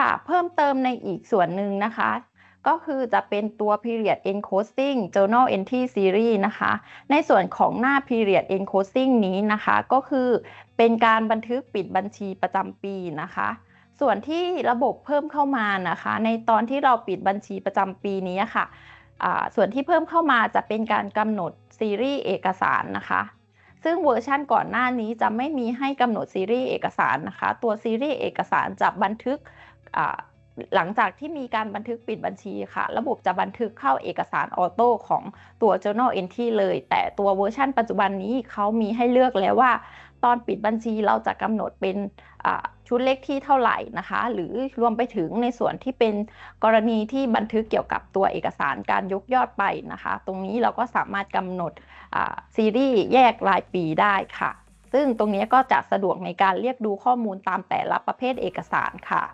ค่ะ เพิ่มเติมในอีกส่วนหนึ่งนะคะ ก็คือจะเป็นตัว period encoding journal entry series นะคะ ในส่วนของหน้า period encoding นี้นะคะ ก็คือเป็นการบันทึกปิดบัญชีประจำปีนะคะส่วนที่ระบบเพิ่มเข้ามานะคะ ในตอนที่เราปิดบัญชีประจำปีนี้ค่ะ ส่วนที่เพิ่มเข้ามาจะเป็นการกำหนดซีรีส์เอกสารนะคะ ซึ่งเวอร์ชั่นก่อนหน้านี้จะไม่มีให้กำหนดซีรีส์เอกสารนะคะ ตัวซีรีส์เอกสารจะบันทึก หลังจากที่มีการบันทึกปิดบัญชีค่ะ ระบบจะบันทึกเข้าเอกสารออโต้ของตัว journal entry เลย แต่ตัวเวอร์ชันปัจจุบันนี้เขามีให้เลือกแล้วว่า ตอนปิดบัญชีเราจะกำหนดเป็นชุดเลขที่เท่าไหร่นะคะ หรือรวมไปถึงในส่วนที่เป็นกรณีที่บันทึกเกี่ยวกับตัวเอกสารการยกยอดไปนะคะ ตรงนี้เราก็สามารถกำหนดซีรีส์แยกรายปีได้ค่ะ ซึ่งตรงนี้ก็จะสะดวกในการเรียกดูข้อมูลตามแต่ละประเภทเอกสารค่ะ